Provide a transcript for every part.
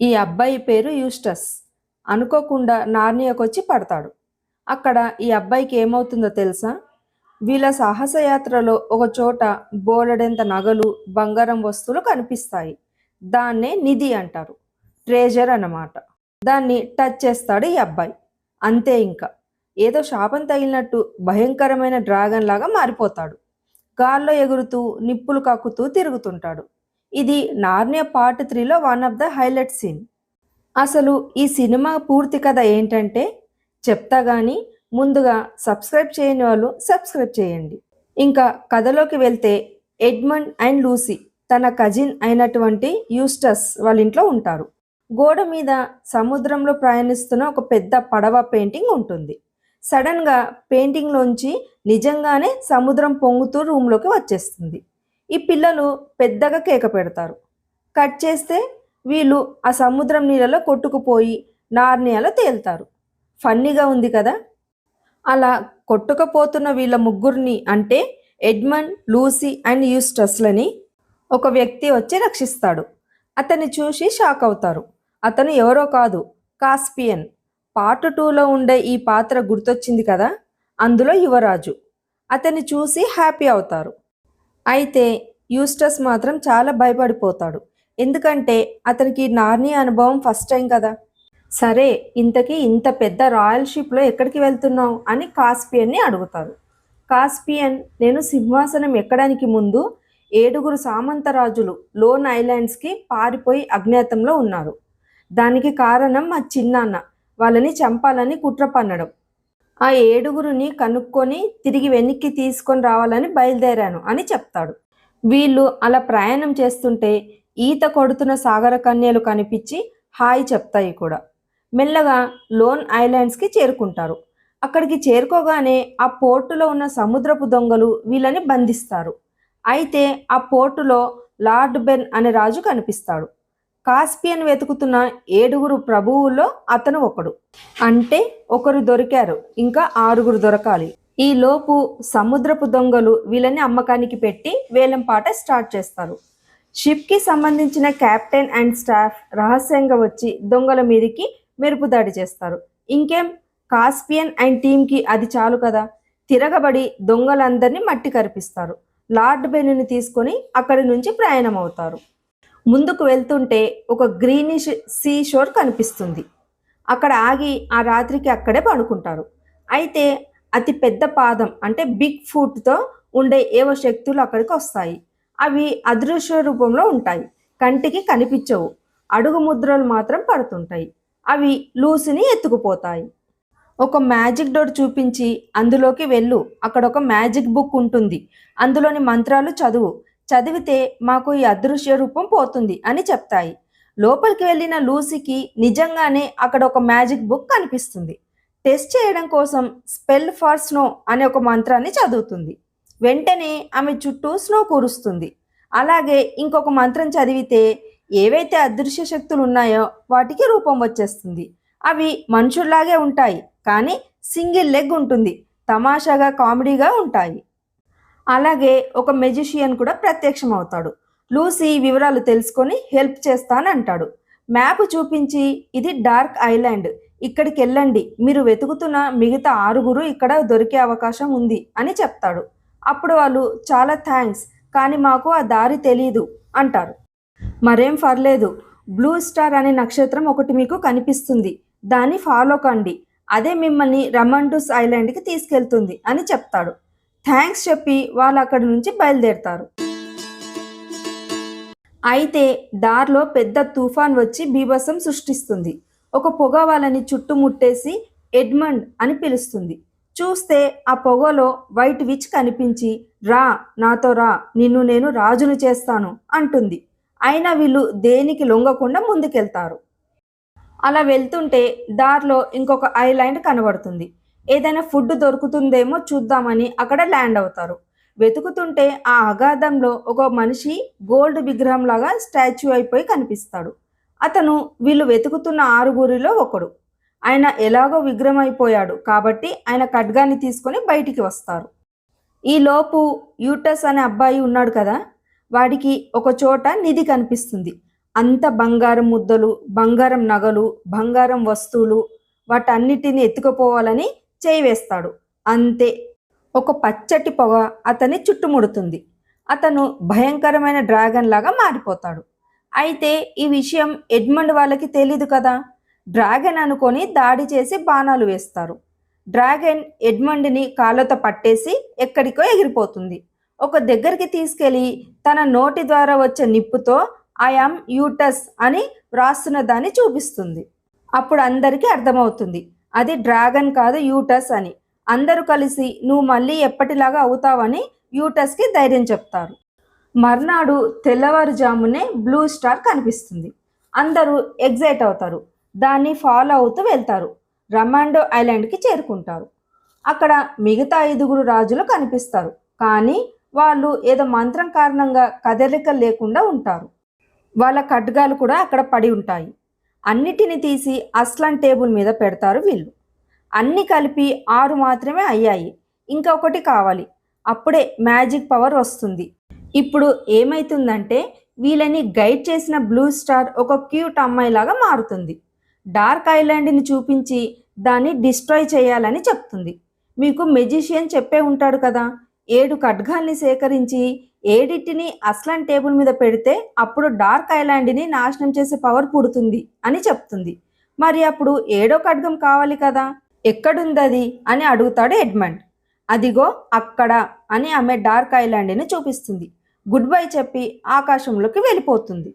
ఈ అబ్బాయి పేరు యూస్టస్. అనుకోకుండా నార్నియాకొచ్చి పడతాడు. అక్కడ ఈ అబ్బాయికి ఏమవుతుందో తెలుసా? వీళ్ళ సాహసయాత్రలో ఒక చోట బోలెడంత నగలు బంగారం వస్తువులు కనిపిస్తాయి. దాన్నే నిధి అంటారు. ట్రేజర్ అన్నమాట. దాన్ని టచ్ చేస్తాడు ఈ అబ్బాయి. అంతే ఇంకా. ఏదో శాపం తగిలినట్టు భయంకరమైన డ్రాగన్ లాగా మారిపోతాడు. గాల్లో ఎగురుతూ నిప్పులు కక్కుతూ తిరుగుతుంటాడు. ఇది నార్నియా పార్ట్ త్రీలో one of the highlight scene. అసలు ఈ సినిమా పూర్తి కథ ఏంటంటే చెప్తా కానీ ముందుగా సబ్స్క్రైబ్ చేయని వాళ్ళు సబ్స్క్రైబ్ చేయండి. ఇంకా కథలోకి వెళ్తే ఎడ్మండ్ అండ్ లూసీ తన కజిన్ అయినటువంటి యూస్టస్ వాళ్ళ ఇంట్లో ఉంటారు. గోడ మీద సముద్రంలో ప్రయాణిస్తున్న ఒక పెద్ద పడవ పెయింటింగ్ ఉంటుంది. సడన్గా పెయింటింగ్లోంచి నిజంగానే సముద్రం పొంగుతూ రూమ్లోకి వచ్చేస్తుంది. ఈ పిల్లలు పెద్దగా కేక పెడతారు. కట్ చేస్తే వీళ్ళు ఆ సముద్రం నీళ్ళలో కొట్టుకుపోయి నార్నియాలో తేలుతారు. ఫన్నీగా ఉంది కదా? అలా కొట్టుకుపోతున్న వీళ్ళ ముగ్గురిని అంటే ఎడ్మండ్ లూసీ అండ్ యూస్టస్లని ఒక వ్యక్తి వచ్చి రక్షిస్తాడు. అతన్ని చూసి షాక్ అవుతారు. అతను ఎవరో కాదు కాస్పియన్. పార్ట్ టూలో ఉండే ఈ పాత్ర గుర్తొచ్చింది కదా? అందులో యువరాజు. అతన్ని చూసి హ్యాపీ అవుతారు. అయితే యూస్టస్ మాత్రం చాలా భయపడిపోతాడు. ఎందుకంటే అతనికి నార్నీ అనుభవం ఫస్ట్ టైం కదా. సరే ఇంతకీ ఇంత పెద్ద రాయల్ షిప్లో ఎక్కడికి వెళ్తున్నావు? అని కాస్పియన్ని అడుగుతారు కాస్పియన్ నేను సింహాసనం ఎక్కడానికి ముందు ఏడుగురు సామంతరాజులు లోన్ ఐలాండ్స్కి పారిపోయి అజ్ఞాతంలో ఉన్నారు. దానికి కారణం మా చిన్నాన్న. వాళ్ళని చంపాలని కుట్ర పన్నడం ఆ ఏడుగురిని కనుక్కొని తిరిగి వెనక్కి తీసుకొని రావాలని బయలుదేరాను అని చెప్తాడు. వీళ్ళు అలా ప్రయాణం చేస్తుంటే ఈత కొడుతున్న సాగర కన్యలు కనిపించి హాయ్ చెప్తాయి కూడా. మెల్లగా లోన్ ఐలాండ్స్కి చేరుకుంటారు. అక్కడికి చేరుకోగానే ఆ పోర్టులో ఉన్న సముద్రపు దొంగలు వీళ్ళని బంధిస్తారు. అయితే ఆ పోర్టులో లార్డ్ బెన్ అనే రాజు కనిపిస్తాడు. కాస్పియన్ వెతుకుతున్న ఏడుగురు ప్రభువుల్లో అతను ఒకడు. అంటే ఒకరు దొరికారు ఇంకా ఆరుగురు దొరకాలి. ఈ లోపు సముద్రపు దొంగలు వీళ్ళని అమ్మకానికి పెట్టి వేలంపాట స్టార్ట్ చేస్తారు. షిప్కి సంబంధించిన కెప్టెన్ అండ్ స్టాఫ్ రహస్యంగా వచ్చి దొంగల మీదకి మెరుపు దాడి చేస్తారు. ఇంకేం? కాస్పియన్ అండ్ టీంకి అది చాలు కదా? తిరగబడి దొంగలందరినీ మట్టి కరిపిస్తారు. లార్డ్ బెన్నుని తీసుకొని అక్కడి నుంచి ప్రయాణం అవుతారు ముందుకు వెళ్తుంటే ఒక గ్రీనిష్ సీ షోర్ కనిపిస్తుంది. అక్కడ ఆగి ఆ రాత్రికి అక్కడే పడుకుంటారు. అయితే అతి పెద్ద పాదం అంటే బిగ్ ఫుట్తో ఉండే ఏవో శక్తులు అక్కడికి వస్తాయి. అవి అదృశ్య రూపంలో ఉంటాయి. కంటికి కనిపించవు. అడుగు ముద్రలు మాత్రం పడుతుంటాయి. అవి లూసిని ఎత్తుకుపోతాయి. ఒక మ్యాజిక్ డోర్ చూపించి అందులోకి వెళ్ళు. అక్కడ ఒక మ్యాజిక్ బుక్ ఉంటుంది. అందులోని మంత్రాలు చదువు. చదివితే మాకు ఈ అదృశ్య రూపం పోతుంది అని చెప్తాయి. లోపలికి వెళ్ళిన లూసీకి నిజంగానే అక్కడ ఒక మ్యాజిక్ బుక్ కనిపిస్తుంది. టెస్ట్ చేయడం కోసం స్పెల్ ఫార్ స్నో అనే ఒక మంత్రాన్ని చదువుతుంది. వెంటనే ఆమె చుట్టూ స్నో కురుస్తుంది. అలాగే ఇంకొక మంత్రం చదివితే ఏవైతే అదృశ్య శక్తులు ఉన్నాయో వాటికి రూపం వచ్చేస్తుంది. అవి మనుషుల్లాగే ఉంటాయి కానీ సింగిల్ లెగ్ ఉంటుంది తమాషాగా కామెడీగా ఉంటాయి. అలాగే ఒక మెజిషియన్ కూడా ప్రత్యక్షం అవుతాడు లూసీ వివరాలు తెలుసుకొని హెల్ప్ చేస్తానంటాడు. మ్యాప్ చూపించి ఇది డార్క్ ఐలాండ్ ఇక్కడికి వెళ్ళండి. మీరు వెతుకుతున్న మిగతా ఆరుగురు ఇక్కడ దొరికే అవకాశం ఉంది అని చెప్తాడు. అప్పుడు వాళ్ళు చాలా థ్యాంక్స్ కానీ మాకు ఆ దారి తెలియదు అంటారు. మరేం పర్లేదు బ్లూ స్టార్ అనే నక్షత్రం ఒకటి మీకు కనిపిస్తుంది దాన్ని ఫాలో కండి. అదే మిమ్మల్ని రమండూస్ ఐలాండ్కి తీసుకెళ్తుంది అని చెప్తాడు. థ్యాంక్స్ చెప్పి వాళ్ళు అక్కడి నుంచి బయలుదేరుతారు. అయితే దారిలో పెద్ద తుఫాన్ వచ్చి బీభత్సం సృష్టిస్తుంది. ఒక పొగ వాళ్ళని చుట్టుముట్టేసి ఎడ్మండ్ అని పిలుస్తుంది. చూస్తే ఆ పొగలో వైట్ విచ్ కనిపించి రా నాతో రా నిన్ను నేను రాజును చేస్తాను అంటుంది. అయినా వీళ్ళు దేనికి లొంగకుండా ముందుకెళ్తారు. అలా వెళ్తుంటే దారిలో ఇంకొక ఐలాండ్ కనబడుతుంది. ఏదైనా ఫుడ్ దొరుకుతుందేమో చూద్దామని అక్కడ ల్యాండ్ అవుతారు. వెతుకుతుంటే ఆ అగాధంలో ఒక మనిషి గోల్డ్ విగ్రహం లాగా స్టాచ్యూ అయిపోయి కనిపిస్తాడు. అతను వీళ్ళు వెతుకుతున్న ఆరుగురిలో ఒకడు. ఆయన ఎలాగో విగ్రహం అయిపోయాడు కాబట్టి ఆయన ఖడ్గాన్ని తీసుకొని బయటికి వస్తారు. ఈ లోపు యూటస్ అనే అబ్బాయి ఉన్నాడు కదా? వాడికి ఒక చోట నిధి కనిపిస్తుంది. అంత బంగారం ముద్దలు బంగారం నగలు బంగారం వస్తువులు వాటన్నిటిని ఎత్తుకుపోవాలని చేయి వేస్తాడు అంతే. ఒక పచ్చటి పొగ అతన్ని చుట్టుముడుతుంది. అతను భయంకరమైన డ్రాగన్ లాగా మారిపోతాడు. అయితే ఈ విషయం ఎడ్మండ్ వాళ్ళకి తెలీదు కదా? డ్రాగన్ అనుకొని దాడి చేసి బాణాలు వేస్తారు. డ్రాగన్ ఎడ్మండ్ని కాళ్ళతో పట్టేసి ఎక్కడికో ఎగిరిపోతుంది. ఒక దగ్గరికి తీసుకెళ్ళి తన నోటి ద్వారా వచ్చే నిప్పుతో ఐఆమ్ యూటస్ అని వ్రాస్తున్న దాన్ని చూపిస్తుంది. అప్పుడు అందరికీ అర్థమవుతుంది. అది డ్రాగన్ కాదు యూటస్ అని. అందరూ కలిసి నువ్వు మళ్ళీ ఎప్పటిలాగా అవుతావని యూటస్కి ధైర్యం చెప్తారు. మర్నాడు తెల్లవారుజామునే బ్లూ స్టార్ కనిపిస్తుంది. అందరూ ఎగ్జైట్ అవుతారు. దాన్ని ఫాలో అవుతూ వెళ్తారు. రమాండో ఐలాండ్కి చేరుకుంటారు. అక్కడ మిగతా ఐదుగురు రాజులు కనిపిస్తారు. కానీ వాళ్ళు ఏదో మంత్రం కారణంగా కదలికలు లేకుండా ఉంటారు. వాళ్ళ ఖడ్గాలు కూడా అక్కడ పడి ఉంటాయి. అన్నిటిని తీసి అస్లాన్ టేబుల్ మీద పెడతారు వీళ్ళు. అన్ని కలిపి ఆరు మాత్రమే అయ్యాయి. ఇంకొకటి కావాలి. అప్పుడే మ్యాజిక్ పవర్ వస్తుంది. ఇప్పుడు ఏమైతుందంటే వీళ్ళని గైడ్ చేసిన బ్లూ స్టార్ ఒక క్యూట్ అమ్మాయిలాగా మారుతుంది. డార్క్ ఐలాండ్ని చూపించి దాన్ని డిస్ట్రాయ్ చేయాలని చెప్తుంది. మీకు మెజిషియన్ చెప్పే ఉంటాడు కదా. ఏడు ఖడ్గాల్ని సేకరించి ఏడిటిని అస్లాన్ టేబుల్ మీద పెడితే అప్పుడు డార్క్ ఐలాండ్ని నాశనం చేసే పవర్ పుడుతుంది అని చెప్తుంది. మరి అప్పుడు ఏడో ఖడ్గం కావాలి కదా? ఎక్కడుందది? అని అడుగుతాడు ఎడ్మండ్. అదిగో అక్కడ అని ఆమె డార్క్ ఐలాండ్ని చూపిస్తుంది. గుడ్ బై చెప్పి ఆకాశంలోకి వెళ్ళిపోతుంది.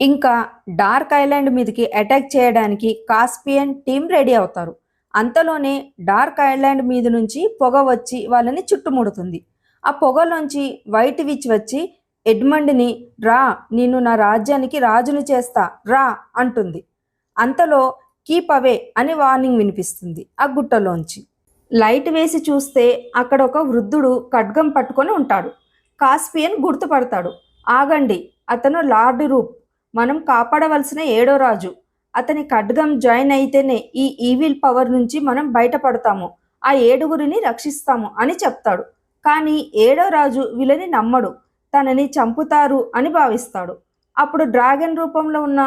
ఇంకా డార్క్ ఐలాండ్ మీదకి అటాక్ చేయడానికి కాస్పియన్ టీం రెడీ అవుతారు. అంతలోనే డార్క్ ఐలాండ్ మీద నుంచి పొగ వచ్చి వాళ్ళని చుట్టుముడుతుంది. ఆ పొగలోంచి వైట్ విచ్ వచ్చి ఎడ్మండ్ని రా నిన్ను నా రాజ్యానికి రాజును చేస్తా రా అంటుంది. అంతలో కీప్ అవే అని వార్నింగ్ వినిపిస్తుంది ఆ గుట్టలోంచి. లైట్ వేసి చూస్తే అక్కడ ఒక వృద్ధుడు ఖడ్గం పట్టుకొని ఉంటాడు. కాస్పియన్ గుర్తుపడతాడు. ఆగండి అతను లార్డ్ రూప్. మనం కాపాడవలసిన ఏడో రాజు. అతని ఖడ్గం జాయిన్ అయితేనే ఈ ఈవిల్ పవర్ నుంచి మనం బయటపడతాము. ఆ ఏడుగురిని రక్షిస్తాము అని చెప్తాడు. కానీ ఏడో రాజు వీళ్ళని నమ్మడు. తనని చంపుతారు అని భావిస్తాడు. అప్పుడు డ్రాగన్ రూపంలో ఉన్న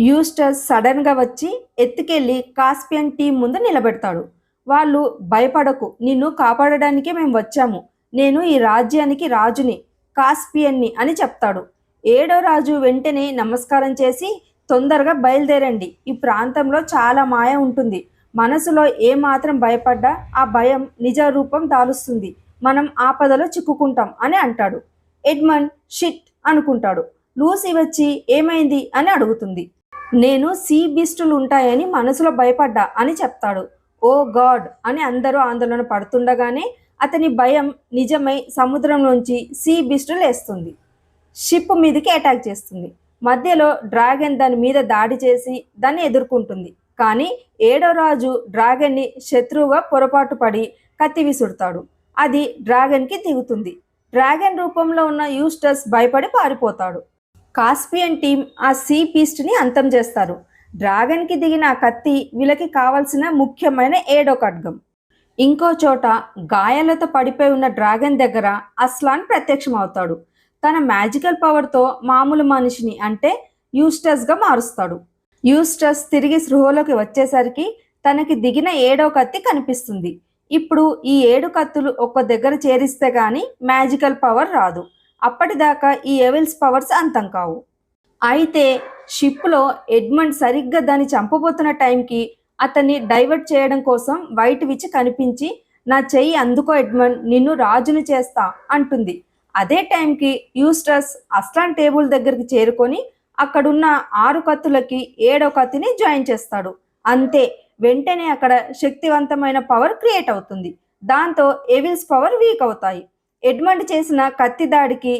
యూస్టర్స్ సడన్గా వచ్చి ఎత్తుకెళ్ళి కాస్పియన్ టీం ముందు నిలబెడతాడు. వాళ్ళు భయపడకు. నిన్ను కాపాడడానికే మేము వచ్చాము. నేను ఈ రాజ్యానికి రాజుని కాస్పియన్ని అని చెప్తాడు. ఏడో రాజు వెంటనే నమస్కారం చేసి తొందరగా బయలుదేరండి. ఈ ప్రాంతంలో చాలా మాయ ఉంటుంది. మనసులో ఏమాత్రం భయపడ్డా ఆ భయం నిజ రూపం దాలుస్తుంది. మనం ఆపదలో చిక్కుకుంటాం అని అంటాడు. ఎడ్మండ్ షిట్ అనుకుంటాడు. లూసీ వచ్చి ఏమైంది అని అడుగుతుంది. నేను సీ బిస్టులు ఉంటాయని మనసులో భయపడ్డా అని చెప్తాడు. ఓ గాడ్ అని అందరూ ఆందోళన పడుతుండగానే అతని భయం నిజమై సముద్రంలోంచి సీ బిస్టులు వేస్తుంది షిప్ మీదకి అటాక్ చేస్తుంది. మధ్యలో డ్రాగన్ దాని మీద దాడి చేసి దాన్ని ఎదుర్కొంటుంది. కానీ ఏడో రాజు డ్రాగన్ని శత్రువుగా పొరపాటు పడి కత్తి విసురుతాడు. అది డ్రాగన్కి దిగుతుంది. డ్రాగన్ రూపంలో ఉన్న యూస్టస్ భయపడి పారిపోతాడు. కాస్పియన్ టీం ఆ సీ పీస్ట్ని అంతం చేస్తారు. డ్రాగన్కి దిగిన కత్తి వీళ్ళకి కావాల్సిన ముఖ్యమైన ఏడో ఖడ్గం ఇంకో చోట గాయాలతో పడిపోయి ఉన్న డ్రాగన్ దగ్గర అస్లాన్ ప్రత్యక్షమవుతాడు. తన మ్యాజికల్ పవర్తో మామూలు మనిషిని అంటే యూస్టస్గా మారుస్తాడు. యూస్టస్ తిరిగి సృహలోకి వచ్చేసరికి తనకి దిగిన ఏడో కత్తి కనిపిస్తుంది. ఇప్పుడు ఈ ఏడు కత్తులు ఒక్క దగ్గర చేరిస్తే కానీ మ్యాజికల్ పవర్ రాదు. అప్పటిదాకా ఈ ఎవిల్స్ పవర్స్ అంతం కావు. అయితే షిప్లో ఎడ్మండ్ సరిగ్గా దాన్ని చంపబోతున్న టైంకి అతన్ని డైవర్ట్ చేయడం కోసం వైట్ విచ్ కనిపించి నా చెయ్యి అందుకో ఎడ్మండ్ నిన్ను రాజుని చేస్తా అంటుంది. అదే టైంకి యూస్టస్ అస్లాన్ టేబుల్ దగ్గరికి చేరుకొని అక్కడున్న ఆరు కత్తులకి ఏడో కత్తిని జాయిన్ చేస్తాడు. అంతే వెంటనే అక్కడ శక్తివంతమైన పవర్ క్రియేట్ అవుతుంది. దాంతో ఎవిల్స్ పవర్ వీక్ అవుతాయి. ఎడ్మండ్ చేసిన కత్తి దాడికి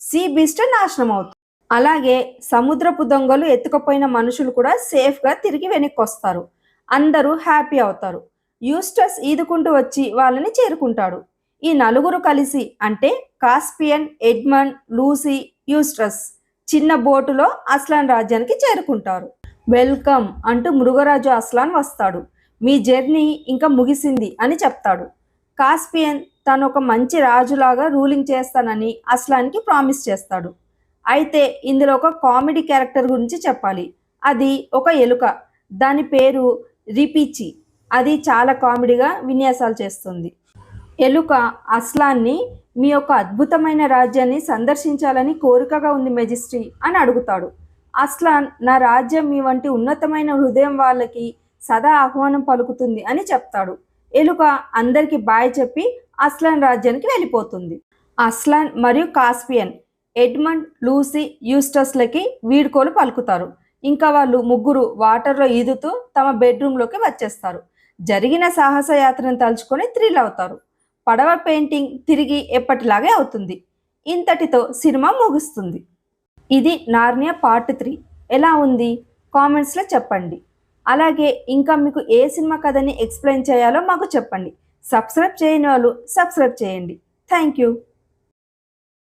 సీ బీస్ట్ నాశనం అవుతుంది. అలాగే సముద్రపు దొంగలు ఎత్తుకుపోయిన మనుషులు కూడా సేఫ్గా తిరిగి వెనక్కి వస్తారు అందరూ హ్యాపీ అవుతారు. యూస్టస్ ఈదుకుంటూ వచ్చి వాళ్ళని చేరుకుంటాడు. ఈ నలుగురు కలిసి అంటే కాస్పియన్ ఎడ్మన్ లూసీ యూస్టస్ చిన్న బోటులో అస్లాన్ రాజ్యానికి చేరుకుంటారు. వెల్కమ్ అంటూ మృగరాజు అస్లాన్ వస్తాడు. మీ జర్నీ ఇంకా ముగిసింది అని చెప్తాడు. కాస్పియన్ తను ఒక మంచి రాజులాగా రూలింగ్ చేస్తానని అస్లాన్కి ప్రామిస్ చేస్తాడు. అయితే ఇందులో ఒక కామెడీ క్యారెక్టర్ గురించి చెప్పాలి. అది ఒక ఎలుక. దాని పేరు రిపిచి. అది చాలా కామెడీగా విన్యాసాలు చేస్తుంది. ఎలుక అస్లాన్ని మీ యొక్క అద్భుతమైన రాజ్యాన్ని సందర్శించాలని కోరికగా ఉంది మెజిస్ట్రీ అని అడుగుతాడు. అస్లాన్ నా రాజ్యం మీ వంటి ఉన్నతమైన హృదయం వాళ్ళకి సదా ఆహ్వానం పలుకుతుంది అని చెప్తాడు. ఎలుక అందరికి బాయ్ చెప్పి అస్లాన్ రాజ్యానికి వెళ్ళిపోతుంది. అస్లాన్ మరియు కాస్పియన్ ఎడ్మండ్ లూసీ యూస్టస్లకి వీడ్కోలు పలుకుతారు. ఇంకా వాళ్ళు ముగ్గురు వాటర్లో ఈదుతూ తమ బెడ్రూమ్లోకి వచ్చేస్తారు. జరిగిన సాహస యాత్రను తలుచుకొని థ్రిల్ అవుతారు. పడవ పెయింటింగ్ తిరిగి ఎప్పటిలాగే అవుతుంది. ఇంతటితో సినిమా ముగుస్తుంది. ఇది నార్నియా పార్ట్ త్రీ. ఎలా ఉంది? కామెంట్స్లో చెప్పండి. అలాగే ఇంకా మీకు ఏ సినిమా కథని ఎక్స్ప్లెయిన్ చేయాలో మాకు చెప్పండి. సబ్స్క్రైబ్ చేయని వాళ్ళు సబ్స్క్రైబ్ చేయండి. Thank you.